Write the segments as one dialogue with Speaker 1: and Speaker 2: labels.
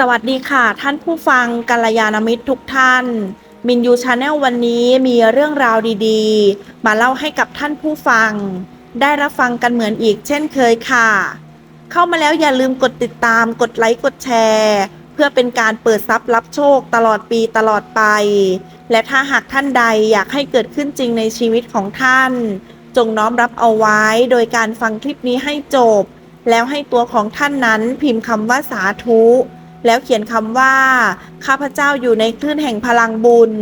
Speaker 1: สวัสดีค่ะท่านผู้ฟังกัลยาณมิตรทุกท่าน มินยูชาแนลวันนี้มีเรื่องราวดีๆ มาเล่าให้กับท่านผู้ฟัง ได้รับฟังกันเหมือนอีกเช่นเคยค่ะ เข้ามาแล้วอย่าลืมกดติดตามกดไลค์กดแชร์ เพื่อเป็นการเปิดทรัพย์รับโชคตลอดปีตลอดไป และถ้าหากท่านใดอยากให้เกิดขึ้นจริงในชีวิตของท่าน จงน้อมรับเอาไว้โดยการฟังคลิปนี้ให้จบ แล้วให้ตัวของท่านนั้นพิมพ์คำว่าสาธุ แล้วเขียนคำว่า ข้าพเจ้าอยู่ในคลื่นแห่งพลังบุญ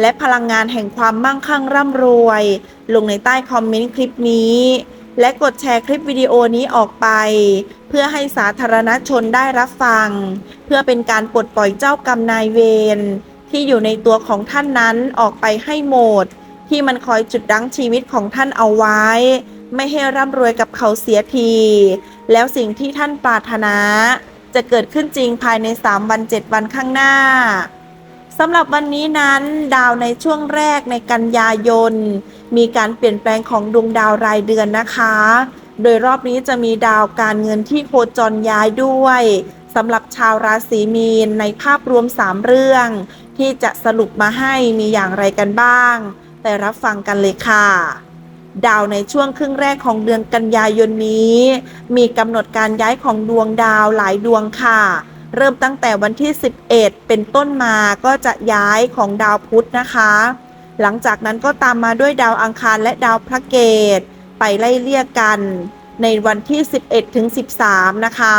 Speaker 1: และพลังงานแห่งความมั่งคั่งร่ำรวย ลงในใต้คอมเมนต์คลิปนี้ และกดแชร์คลิปวิดีโอนี้ออกไป เพื่อให้สาธารณชนได้รับฟัง เพื่อเป็นการปลดปล่อยเจ้ากรรมนายเวรที่อยู่ในตัวของท่านนั้นออกไปให้หมด ที่มันคอยจุดดั้งชีวิตของท่านเอาไว้ ไม่ให้ร่ำรวยกับเขาเสียที แล้วสิ่งที่ท่านปรารถนา จะเกิดขึ้นจริงภายใน 3 วัน 7 วันข้างหน้าสำหรับวันนี้นั้น ดาวในช่วงแรกในกันยายน มีการเปลี่ยนแปลงของดวงดาวรายเดือนนะคะ โดยรอบนี้จะมีดาวการเงินที่โคจรย้ายด้วยสำหรับชาวราศีมีนในภาพรวม 3 เรื่อง ที่จะสรุปมาให้มีอย่างไรกันบ้าง ไปรับฟังกันเลยค่ะ ดาวในช่วงครึ่งแรกของเดือนกันยายนนี้ มีกำหนดการย้ายของดวงดาวหลายดวงค่ะ เริ่มตั้งแต่วันที่ 11 เป็นต้นมาก็จะย้ายของดาวพุธนะคะ หลังจากนั้นก็ตามมาด้วยดาวอังคารและดาวพระเกตไปไล่เลี่ยกัน ในวันที่ 11 ถึง 13 นะคะ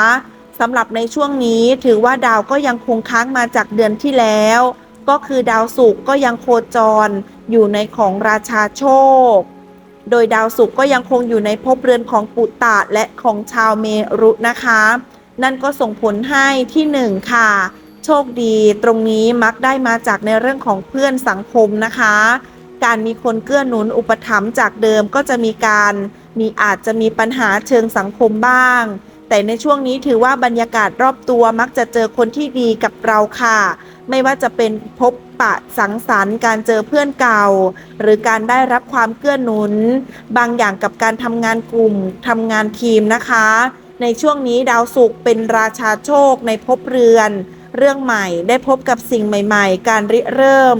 Speaker 1: สำหรับในช่วงนี้ถือว่าดาวก็ยังคงค้างมาจากเดือนที่แล้ว ก็คือดาวศุกร์ก็ยังโคจรอยู่ในของราชาโชค โดยดาวศุกร์ก็ยังคงอยู่ในภพเรือนของปุตตะและของชาวเมรุนะคะ นั่นก็ส่งผลให้ที่หนึ่งค่ะ โชคดีตรงนี้มักได้มาจากในเรื่องของเพื่อนสังคมนะคะ การมีคนเกื้อหนุนอุปถัมภ์จากเดิมก็จะมีการมีอาจจะมีปัญหาเชิงสังคมบ้าง แต่ในช่วงนี้ถือว่าบรรยากาศรอบตัวมักจะเจอคนที่ดีกับเราค่ะ ไม่ว่าจะเป็นพบปะสังสรรค์การเจอเพื่อนเก่า หรือการได้รับความเกื้อหนุน บางอย่างกับการทำงานกลุ่มทำงานทีมนะคะ ในช่วงนี้ดาวศุกร์เป็นราชาโชคในภพเรือน เรื่องใหม่ได้พบกับสิ่งใหม่ ๆ การริเริ่ม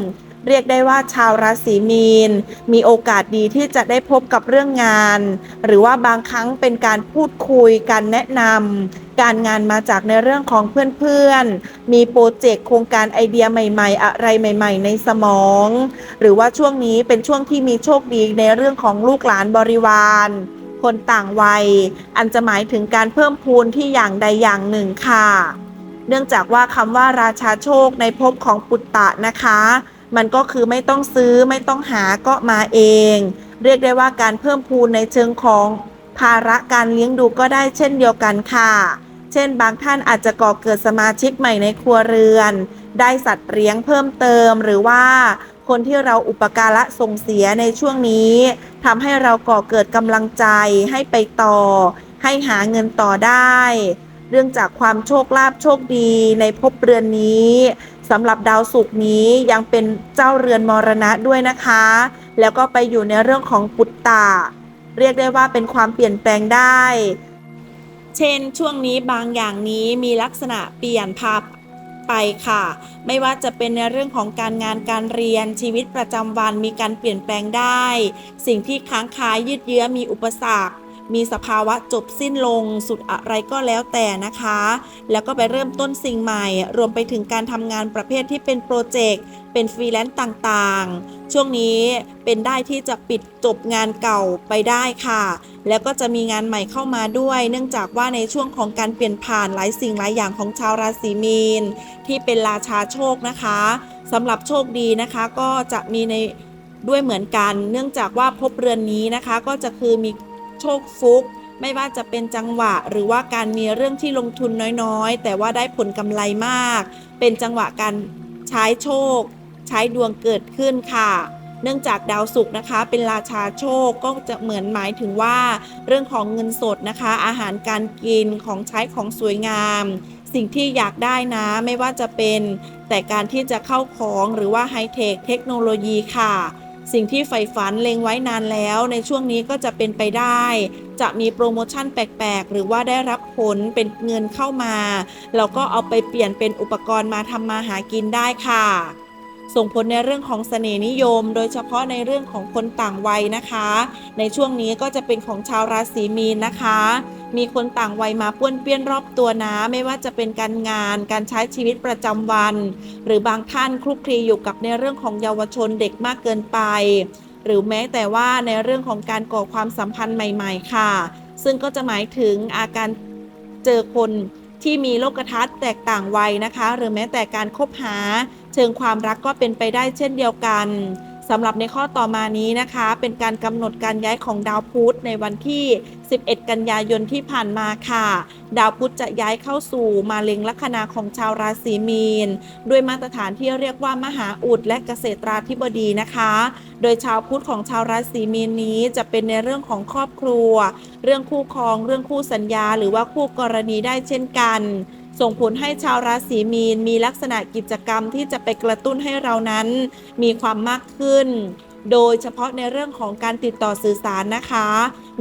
Speaker 1: เรียกได้ว่าชาวราศีมีน มีโอกาสดีที่จะได้พบกับเรื่องงาน หรือว่าบางครั้งเป็นการพูดคุยการแนะนำการงานมาจากในเรื่องของเพื่อนๆ มีโปรเจกต์โครงการไอเดียใหม่ ๆ อะไรใหม่ ๆ ในสมอง หรือว่าช่วงนี้เป็นช่วงที่มีโชคดีในเรื่องของลูกหลานบริวารคนต่างวัย อันจะหมายถึงการเพิ่มพูนที่อย่างใดอย่างหนึ่งค่ะ เนื่องจากว่าคำว่าราชาโชคในภพของปุตตะนะคะ มันก็คือไม่ต้องซื้อไม่ต้องหาก็มาเอง เรียกได้ว่าการเพิ่มพูนในเชิงของภาระการเลี้ยงดูก็ได้เช่นเดียวกันค่ะ เช่นบางท่านอาจจะก่อเกิดสมาชิกใหม่ในครัวเรือน ได้สัตว์เลี้ยงเพิ่มเติมหรือว่าคนที่เราอุปการะส่งเสียในช่วงนี้ทำให้เราก่อเกิดกำลังใจให้ไปต่อ ให้หาเงินต่อได้ เรื่องจากความโชคลาภโชคดีในภพเรือนนี้ สำหรับดาวศุกร์นี้ยังเป็นเจ้าเรือนมรณะด้วยนะคะ แล้วก็ไปอยู่ในเรื่องของปุตตะเรียกได้ว่าเป็นความเปลี่ยนแปลงได้ เช่นช่วงนี้บางอย่างนี้มีลักษณะเปลี่ยนภาพไปค่ะ ไม่ว่าจะเป็นในเรื่องของการงานการเรียนชีวิตประจำวันมีการเปลี่ยนแปลงได้ สิ่งที่ค้างคายืดเยื้อมีอุปสรรค มีสภาวะจบสิ้นลงสุดอะไรก็แล้วแต่นะคะ แล้วก็ไปเริ่มต้นสิ่งใหม่ รวมไปถึงการทำงานประเภทที่เป็นโปรเจกต์เป็นฟรีแลนซ์ต่างๆ ช่วงนี้เป็นได้ที่จะปิดจบงานเก่าไปได้ค่ะ แล้วก็จะมีงานใหม่เข้ามาด้วย เนื่องจากว่าในช่วงของการเปลี่ยนผ่านหลายสิ่งหลายอย่างของชาวราศีมีน ที่เป็นราชาโชคนะคะสำหรับโชคดีนะคะก็จะมีในด้วยเหมือนกัน เนื่องจากว่าภพเรือนนี้นะคะก็จะคือมี ชคฟุก ไม่ว่าจะเป็นจังหวะ หรือว่าการมีเรื่องที่ลงทุนน้อยๆ แต่ว่าได้ผลกำไรมาก เป็นจังหวะการใช้โชค ใช้ดวงเกิดขึ้นค่ะเนื่องจากดาวศุกร์นะคะเป็นราชาโชคก็จะเหมือนหมายถึงว่า เรื่องของเงินสดนะคะ อาหารการกินของใช้ของสวยงาม สิ่งที่อยากได้นะไม่ว่าจะเป็น แต่การที่จะเข้าของหรือว่าไฮเทคเทคโนโลยีค่ะ สิ่งที่ใฝ่ฝันเล็งไว้นานแล้วในช่วงนี้ก็จะเป็นไปได้ จะมีโปรโมชั่นแปลกๆ หรือว่าได้รับผลเป็นเงินเข้ามา แล้วก็เอาไปเปลี่ยนเป็นอุปกรณ์มาทำมาหากินได้ค่ะ ส่งผลในเรื่องของเสน่ห์นิยม โดยเฉพาะในเรื่องของคนต่างวัยนะคะ ในช่วงนี้ก็จะเป็นของชาวราศีมีนนะคะ มีคนต่างวัยมาป้วนเปี้ยนรอบตัวนะ ไม่ว่าจะเป็นการงาน การใช้ชีวิตประจำวัน หรือบางท่านคลุกคลีอยู่กับในเรื่องของเยาวชนเด็กมากเกินไป หรือแม้แต่ว่าในเรื่องของการก่อความสัมพันธ์ใหม่ ๆ ค่ะ ซึ่งก็จะหมายถึงอาการเจอคนที่มีโลกทัศน์แตกต่างวัยนะคะ หรือแม้แต่การคบหา เชิงความรักก็เป็นไปได้เช่นเดียวกันสำหรับในข้อต่อมานี้นะคะ เป็นการกำหนดการย้ายของดาวพุธในวันที่ 11 กันยายนที่ผ่านมาค่ะ ดาวพุธจะย้ายเข้าสู่มาเล็งลัคนาของชาวราศีมีน ด้วยมาตรฐานที่เรียกว่ามหาอุดและเกษตราธิบดีนะคะ โดยชาวพุธของชาวราศีมีนนี้จะเป็นในเรื่องของครอบครัว เรื่องคู่ครอง เรื่องคู่สัญญา หรือว่าคู่กรณีได้เช่นกัน ส่งผลให้ชาวราศีมีน มีลักษณะกิจกรรมที่จะไปกระตุ้นให้เรานั้นมีความมากขึ้น โดยเฉพาะในเรื่องของการติดต่อสื่อสารนะคะ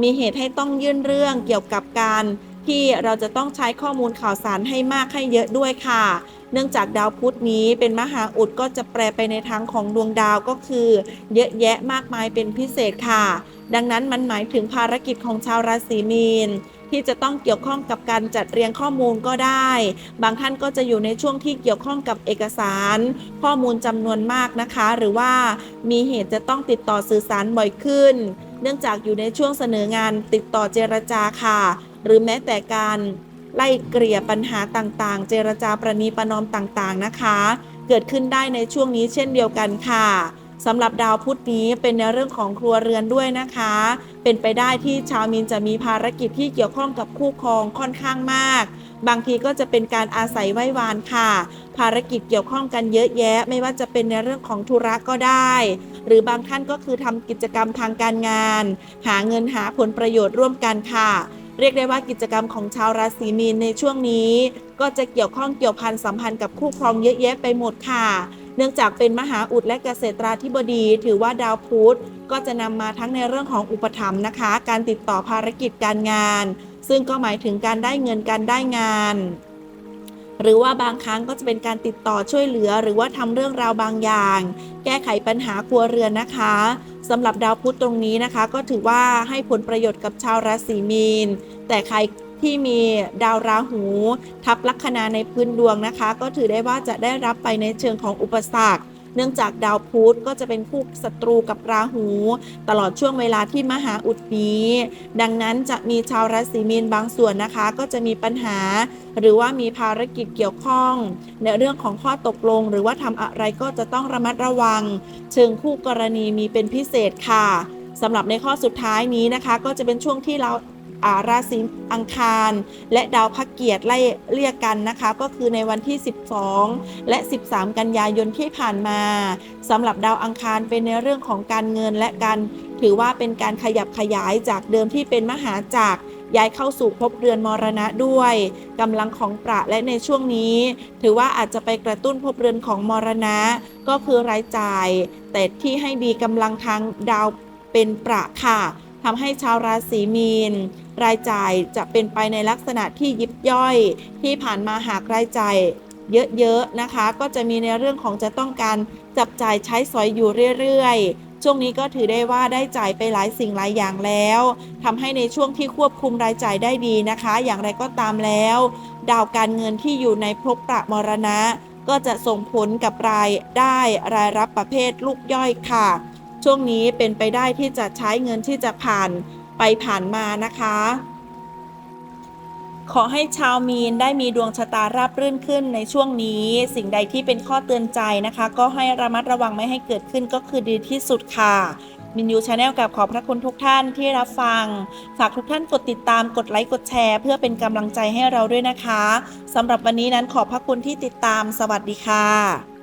Speaker 1: มีเหตุให้ต้องยื่นเรื่องเกี่ยวกับการที่เราจะต้องใช้ข้อมูลข่าวสารให้มากให้เยอะด้วยค่ะ เนื่องจากดาวพุธนี้เป็นมหาอุดก็จะแปลไปในทางของดวงดาวก็คือ เยอะแยะมากมายเป็นพิเศษค่ะ ดังนั้นมันหมายถึงภารกิจของชาวราศีมีนที่จะต้องเกี่ยวข้องกับการจัดเรียงข้อมูลก็ได้ บางท่านก็จะอยู่ในช่วงที่เกี่ยวข้องกับเอกสาร ข้อมูลจำนวนมากนะคะ หรือว่ามีเหตุจะต้องติดต่อสื่อสารบ่อยขึ้น เนื่องจากอยู่ในช่วงเสนองานติดต่อเจรจาค่ะ หรือแม้แต่การ ไล่เกลี่ยปัญหาต่างๆ เจรจาประนีประนอมต่างๆนะคะ เกิดขึ้นได้ในช่วงนี้เช่นเดียวกันค่ะสำหรับดาวพุธนี้เป็นในเรื่องของครัวเรือนด้วยนะคะ เป็นไปได้ที่ชาวมีนจะมีภารกิจที่เกี่ยวข้องกับคู่ครองค่อนข้างมาก บางทีก็จะเป็นการอาศัยไหว้วานค่ะ ภารกิจเกี่ยวข้องกันเยอะแยะ ไม่ว่าจะเป็นในเรื่องของธุระก็ได้ หรือบางท่านก็คือทำกิจกรรมทางการงาน หาเงินหาผลประโยชน์ร่วมกันค่ะ เรียกได้ว่ากิจกรรมของชาวราศีมีนในช่วงนี้ ก็จะเกี่ยวข้องเกี่ยวพันสัมพันธ์กับคู่ครองเยอะแยะไปหมดค่ะ เนื่องจากเป็นมหาอุดและเกษตราธิบดี ถือว่าดาวพุธก็จะนำมาทั้งในเรื่องของอุปถัมภ์นะคะ การติดต่อภารกิจการงาน ซึ่งก็หมายถึงการได้เงินการได้งาน หรือว่าบางครั้งก็จะเป็นการติดต่อช่วยเหลือ หรือว่าทำเรื่องราวบางอย่าง แก้ไขปัญหาครัวเรือนนะคะสำหรับดาวพุธตรงนี้นะคะ ก็ถือว่าให้ผลประโยชน์กับชาวราศีมีน แต่ใครที่มีดาวราหู ทับลัคนาในพื้นดวงนะคะ ก็ถือได้ว่าจะได้รับไปในเชิงของอุปสรรค เนื่องจากดาวพุธก็จะเป็นคู่ศัตรูกับราหู ตลอดช่วงเวลาที่มหาอุดนี้ ดังนั้นจะมีชาวราศีมีนบางส่วนนะคะ ก็จะมีปัญหา หรือว่ามีภารกิจเกี่ยวข้อง ในเรื่องของข้อตกลง หรือว่าทำอะไรก็จะต้องระมัดระวัง เชิงคู่กรณีมีเป็นพิเศษค่ะสำหรับในข้อสุดท้ายนี้นะคะ ก็จะเป็นช่วงที่เราอา ราศีอังคาร และดาวพักเกียรติไล่เรียกกันนะคะ ก็คือในวันที่ 12 และ 13 กันยายนที่ผ่านมาสำหรับดาวอังคารเป็นในเรื่องของการเงินและการถือว่าเป็นการขยับขยายจากเดิมที่เป็นมหาจักรย้ายเข้าสู่ภพเรือนมรณะด้วยกำลังของประและในช่วงนี้ ถือว่าอาจจะไปกระตุ้นภพเรือนของมรณะ ก็คือรายจ่าย แต่ที่ให้ดีกำลังทางดาวเป็นประค่ะทำให้ชาวราศีมีน รายจ่ายจะเป็นไปในลักษณะที่ยิบย่อย ที่ผ่านมาหากรายจ่ายเยอะๆนะคะ ก็จะมีในเรื่องของจะต้องการจับจ่ายใช้สอยอยู่เรื่อยๆ ช่วงนี้ก็ถือได้ว่าได้จ่ายไปหลายสิ่งหลายอย่างแล้วทำให้ในช่วงที่ควบคุมรายจ่ายได้ดีนะคะ อย่างไรก็ตามแล้ว ดาวการเงินที่อยู่ในภพประมรณะ ก็จะส่งผลกับรายได้รายรับประเภทลูกย่อยค่ะ ช่วงนี้เป็นไปได้ที่จะใช้เงินที่จะผ่าน ไปผ่านมานะคะ ขอให้ชาวมีนได้มีดวงชะตาราบรื่นขึ้นในช่วงนี้ สิ่งใดที่เป็นข้อเตือนใจนะคะ ก็ให้ระมัดระวังไม่ให้เกิดขึ้นก็คือดีที่สุดค่ะมินยูชาแนลกับขอบพระคุณทุกท่านที่รับฟัง ฝากทุกท่านกดติดตามกดไลค์กดแชร์ เพื่อเป็นกำลังใจให้เราด้วยนะคะสำหรับวันนี้นั้นขอบพระคุณที่ติดตามสวัสดีค่ะ